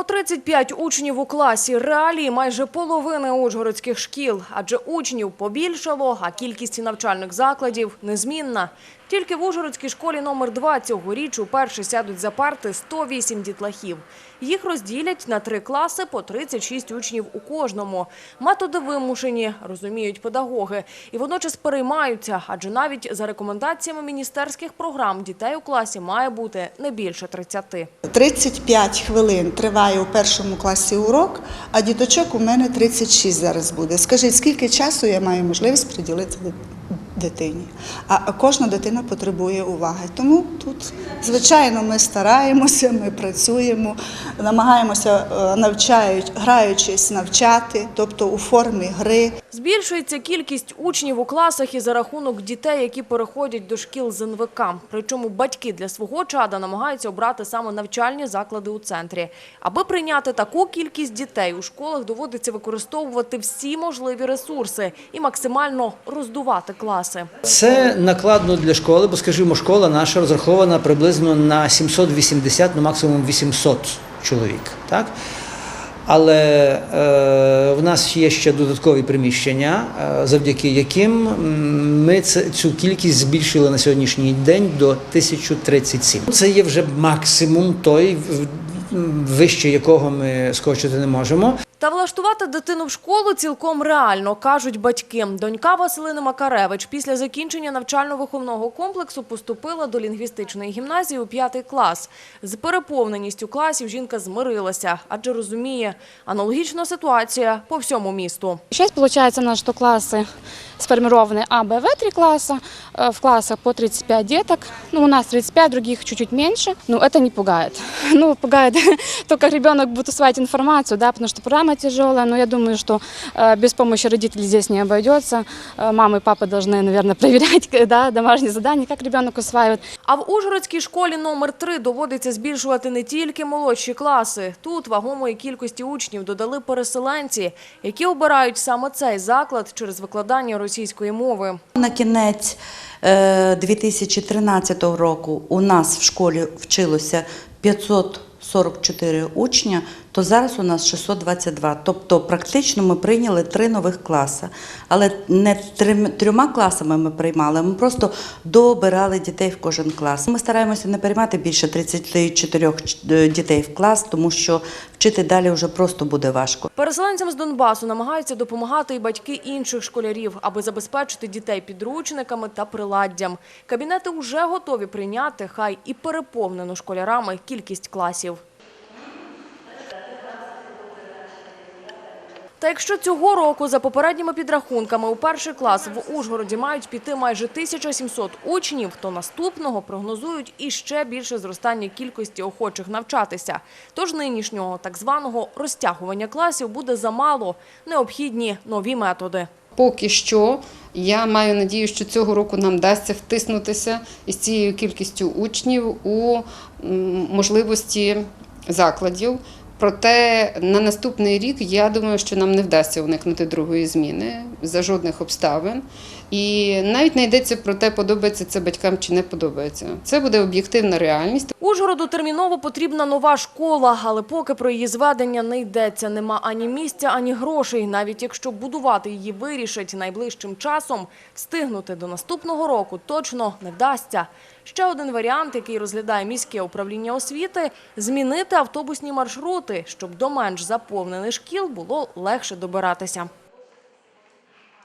По 35 учнів у класі – реалії майже половини ужгородських шкіл. Адже учнів побільшало, а кількість навчальних закладів незмінна. Тільки в Ужгородській школі номер 2 цьогоріч уперше сядуть за парти 108 дітлахів. Їх розділять на три класи по 36 учнів у кожному. Методи вимушені, розуміють педагоги. І водночас переймаються, адже навіть за рекомендаціями міністерських програм дітей у класі має бути не більше 30. 35 хвилин триває у першому класі урок, а діточок у мене 36 зараз буде. Скажіть, скільки часу я маю можливість приділити дитині? А кожна дитина потребує уваги. Тому тут, звичайно, ми стараємося, ми працюємо, намагаємося, е, навчають, граючись, навчати, тобто у формі гри. Збільшується кількість учнів у класах і за рахунок дітей, які переходять до шкіл з НВК. Причому батьки для свого чада намагаються обрати саме навчальні заклади у центрі. Аби прийняти таку кількість дітей, у школах доводиться використовувати всі можливі ресурси і максимально роздувати класи. Це накладно для школи, бо, скажімо, школа наша розрахована приблизно на 780, ну максимум 800 чоловік. Так? Але е, в нас є ще додаткові приміщення, е, завдяки яким ми цю кількість збільшили на сьогоднішній день до 1037. Це є вже максимум той, вище якого ми скочити не можемо. Та влаштувати дитину в школу цілком реально, кажуть батьки. Донька Василини Макаревич після закінчення навчально-виховного комплексу поступила до лінгвістичної гімназії у п'ятий клас. З переповненістю класів жінка змирилася, адже розуміє, аналогічна ситуація по всьому місту. Сейчас получается у нас, что классы сформированы А, Б, В три класса, э, в классах по 35 деток. Ну, у нас 35, других чуть-чуть меньше. Ну, это не пугает. Ну, пугает то, как ребенок будет усваивать информацию, да, потому что программа тяжелая, но я думаю, что э, без помощи родителей здесь не обойдется. Э, Мамы и папы должны, наверное, проверять да, домашние задания, как ребенок усваивает. А в Ужгородській школі номер 3 доводиться збільшувати не тільки молодші класи. Тут вагомої кількості учнів додали переселенці, які обирають саме цей заклад через викладання російської мови. На кінець е, 2013 року у нас в школі вчилося 544 учня, то зараз у нас 622. Тобто практично ми прийняли три нових класи. Але не трьома класами ми приймали, ми просто добирали дітей в кожен клас. Ми стараємося не приймати більше 34 ч- дітей в клас, тому що вчити далі вже просто буде важко. Переселенцям з Донбасу намагаються допомагати і батьки інших школярів, аби забезпечити дітей підручниками та приладдям. Кабінети вже готові прийняти, хай і переповнену школярами кількість класів. Та якщо цього року за попередніми підрахунками у перший клас в Ужгороді мають піти майже 1700 учнів, то наступного прогнозують іще більше зростання кількості охочих навчатися. Тож нинішнього так званого розтягування класів буде замало. Необхідні нові методи. Поки що я маю надію, що цього року нам вдасться втиснутися із цією кількістю учнів у можливості закладів. Проте на наступний рік я думаю, що нам не вдасться уникнути другої зміни за жодних обставин. І навіть не йдеться про те, подобається це батькам чи не подобається. Це буде об'єктивна реальність. Ужгороду терміново потрібна нова школа, але поки про її зведення не йдеться. Нема ані місця, ані грошей. Навіть якщо будувати її вирішать найближчим часом, встигнути до наступного року точно не вдасться. Ще один варіант, який розглядає міське управління освіти – змінити автобусні маршрути, щоб до менш заповнених шкіл було легше добиратися.